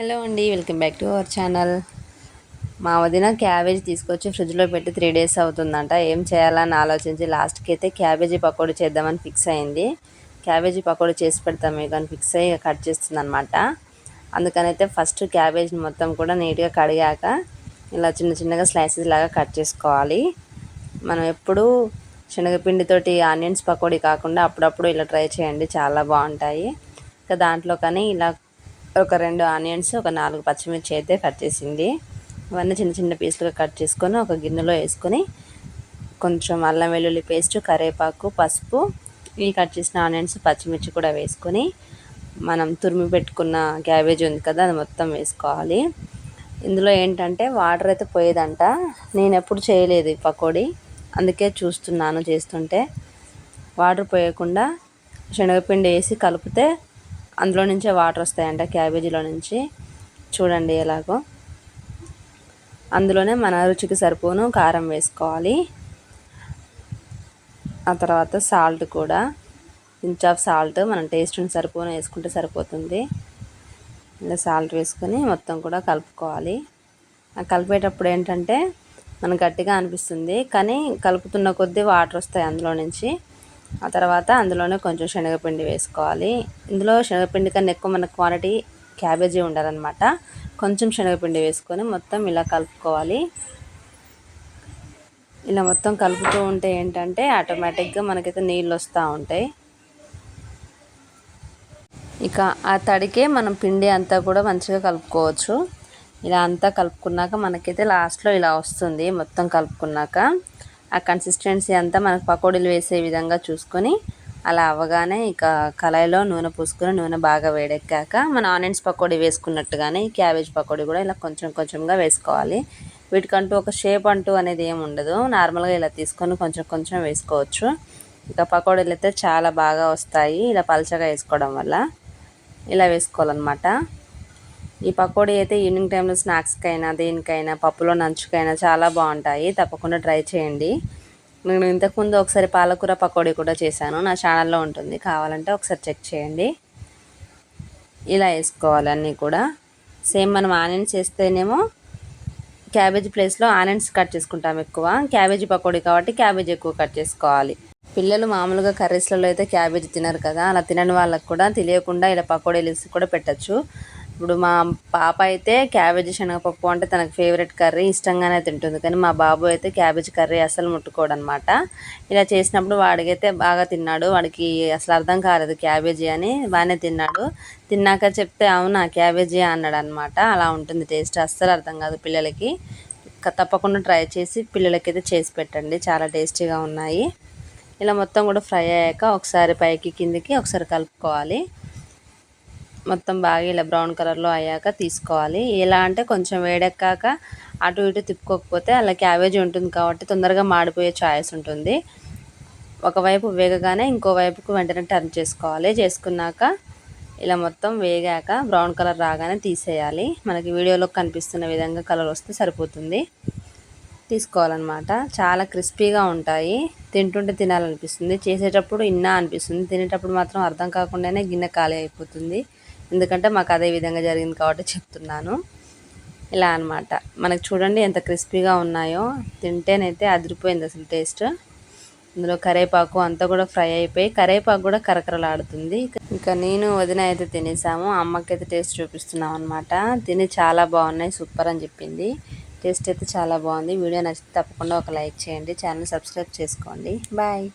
Hello అండి welcome back to our channel. మా వదిన క్యాబేజీ తీసుకొచ్చి ఫ్రిడ్జ్లో పెట్టి త్రీ డేస్ అవుతుందంట. ఏం చేయాలని ఆలోచించి లాస్ట్కి అయితే క్యాబేజీ పకోడీ చేద్దామని ఫిక్స్ అయింది. క్యాబేజీ పకోడీ చేసి పెడతాం కానీ ఫిక్స్ అయ్యి కట్ చేస్తుంది అనమాట అందుకనైతే ఫస్ట్ క్యాబేజీని మొత్తం కూడా నీట్గా కడిగాక ఇలా చిన్న చిన్నగా స్లైసెస్ లాగా కట్ చేసుకోవాలి. మనం ఎప్పుడూ శనగపిండితోటి ఆనియన్స్ పకోడీ కాకుండా అప్పుడప్పుడు ఇలా ట్రై చేయండి చాలా బాగుంటాయి. ఇంకా దాంట్లో కానీ ఇలా ఒక రెండు ఆనియన్స్ ఒక నాలుగు పచ్చిమిర్చి అయితే కట్ చేసింది. ఇవన్నీ చిన్న చిన్న పీసులుగా కట్ చేసుకొని ఒక గిన్నెలో వేసుకొని కొంచెం అల్లం వెల్లుల్లి పేస్ట్ కరివేపాకు పసుపు ఈ కట్ చేసిన ఆనియన్స్ పచ్చిమిర్చి కూడా వేసుకొని మనం తురిమి పెట్టుకున్న క్యాబేజ్ ఉంది కదా అది మొత్తం వేసుకోవాలి. ఇందులో ఏంటంటే వాటర్ అయితే పోయేదంట. నేను ఎప్పుడు చేయలేదు ఈ పకోడీ. అందుకే చూస్తున్నాను చేస్తుంటే. వాటర్ పోయకుండా శనగపిండి వేసి కలిపితే అందులో నుంచే వాటర్ వస్తాయంట క్యాబేజీలో నుంచి. చూడండి ఎలాగో. అందులోనే మన రుచికి సరిపోను కారం వేసుకోవాలి. ఆ తర్వాత సాల్ట్ కూడా. ఇంచ్ ఆఫ్ సాల్ట్ మనం టేస్ట్ని సరిపోను వేసుకుంటే సరిపోతుంది. ఇలా సాల్ట్ వేసుకొని మొత్తం కూడా కలుపుకోవాలి. ఆ కలిపేటప్పుడు ఏంటంటే మనకు గట్టిగా అనిపిస్తుంది కానీ కలుపుతున్న కొద్దీ వాటర్ వస్తాయి అందులో నుంచి. ఆ తర్వాత అందులోనే కొంచెం శనగపిండి వేసుకోవాలి. ఇందులో శనగపిండి కన్నా ఎక్కువ మన క్వాంటిటీ క్యాబేజీ ఉండాలన్నమాట. కొంచెం శనగపిండి వేసుకొని మొత్తం ఇలా కలుపుకోవాలి. ఇలా మొత్తం కలుపుతూ ఉంటే ఏంటంటే ఆటోమేటిక్గా మనకైతే నీళ్ళు వస్తూ ఉంటాయి. ఇక ఆ తడికే మనం పిండి అంతా కూడా మంచిగా కలుపుకోవచ్చు. ఇలా అంతా కలుపుకున్నాక మనకైతే లాస్ట్లో ఇలా వస్తుంది మొత్తం కలుపుకున్నాక. ఆ కన్సిస్టెన్సీ అంతా మనకు పకోడీలు వేసే విధంగా చూసుకొని అలా అవ్వగానే ఇక కళాయిలో నూనె పూసుకొని నూనె బాగా వేడెక్కాక మన ఆనియన్స్ పకోడీ వేసుకున్నట్టుగానే ఈ క్యాబేజ్ పకోడీ కూడా ఇలా కొంచెం కొంచెంగా వేసుకోవాలి. వీటికంటూ ఒక షేప్ అంటూ అనేది ఏమి ఉండదు. నార్మల్గా ఇలా తీసుకొని కొంచెం కొంచెం వేసుకోవచ్చు. ఇక పకోడీలు అయితే చాలా బాగా వస్తాయి. ఇలా పలచగా వేసుకోవడం వల్ల ఇలా వేసుకోవాలన్నమాట. ఈ పకోడీ అయితే ఈవినింగ్ టైంలో స్నాక్స్కైనా దేనికైనా పప్పులో నంచుకైనా చాలా బాగుంటాయి. తప్పకుండా ట్రై చేయండి. నేను ఇంతకుముందు ఒకసారి పాలకూర పకోడీ కూడా చేశాను. నా ఛానల్లో ఉంటుంది. కావాలంటే ఒకసారి చెక్ చేయండి. ఇలా వేసుకోవాలి అన్నీ కూడా. సేమ్ మనం ఆనియన్స్ వేస్తేనేమో క్యాబేజీ ప్లేస్లో ఆనియన్స్ కట్ చేసుకుంటాం ఎక్కువ. క్యాబేజీ పకోడీ కాబట్టి క్యాబేజీ ఎక్కువ కట్ చేసుకోవాలి. పిల్లలు మామూలుగా కర్రీస్లలో అయితే క్యాబేజీ తినరు కదా. అలా తినని వాళ్ళకు కూడా తెలియకుండా ఇలా పకోడీలు వేసి కూడా పెట్టచ్చు. ఇప్పుడు మా పాప అయితే క్యాబేజీ శనగపప్పు అంటే తనకు ఫేవరెట్ కర్రీ ఇష్టంగానే తింటుంది. కానీ మా బాబు అయితే క్యాబేజీ కర్రీ అసలు ముట్టుకోడు అనమాట ఇలా చేసినప్పుడు వాడికైతే బాగా తిన్నాడు. వాడికి అసలు అర్థం కాలేదు క్యాబేజీ అని. బాగానే తిన్నాడు. తిన్నాక చెప్తే అవునా క్యాబేజీ అన్నాడు అనమాట అలా ఉంటుంది టేస్ట్. అస్సలు అర్థం కాదు పిల్లలకి. తప్పకుండా ట్రై చేసి పిల్లలకైతే చేసి పెట్టండి. చాలా టేస్టీగా ఉన్నాయి. ఇలా మొత్తం కూడా ఫ్రై అయ్యాక ఒకసారి పైకి కిందికి ఒకసారి కలుపుకోవాలి. మొత్తం బాగా ఇలా బ్రౌన్ కలర్లో అయ్యాక తీసుకోవాలి. ఎలా అంటే కొంచెం వేడెక్కాక అటు ఇటు తిప్పుకోకపోతే అలా క్యాబేజ్ ఉంటుంది కాబట్టి తొందరగా మాడిపోయే ఛాయిస్ ఉంటుంది. ఒకవైపు వేగగానే ఇంకో వైపుకు వెంటనే టర్న్ చేసుకోవాలి. చేసుకున్నాక ఇలా మొత్తం వేగాక బ్రౌన్ కలర్ రాగానే తీసేయాలి. మనకి వీడియోలో కనిపిస్తున్న విధంగా కలర్ వస్తే సరిపోతుంది. తీసుకోవాలన్నమాట. చాలా క్రిస్పీగా ఉంటాయి. తింటుంటే తినాలనిపిస్తుంది. చేసేటప్పుడు ఇన్నా అనిపిస్తుంది. తినేటప్పుడు మాత్రం అర్థం కాకుండానే గిన్నె ఖాళీ అయిపోతుంది. ఎందుకంటే మాకు అదే విధంగా జరిగింది కాబట్టి చెప్తున్నాను. ఇలా అనమాట మనకు చూడండి ఎంత క్రిస్పీగా ఉన్నాయో. తింటేనైతే అదిరిపోయింది అసలు టేస్ట్. ఇందులో కరేపాకు అంతా కూడా ఫ్రై అయిపోయి కరేపాకు కూడా కరకరలాడుతుంది. ఇంకా నేను వదిన అయితే తినేసాము. అమ్మకైతే టేస్ట్ చూపిస్తున్నాం అనమాట తిని చాలా బాగున్నాయి. సూపర్ అని చెప్పింది. టేస్ట్ అయితే చాలా బాగుంది. వీడియో నచ్చితే తప్పకుండా ఒక లైక్ చేయండి. ఛానల్ సబ్స్క్రైబ్ చేసుకోండి. బాయ్.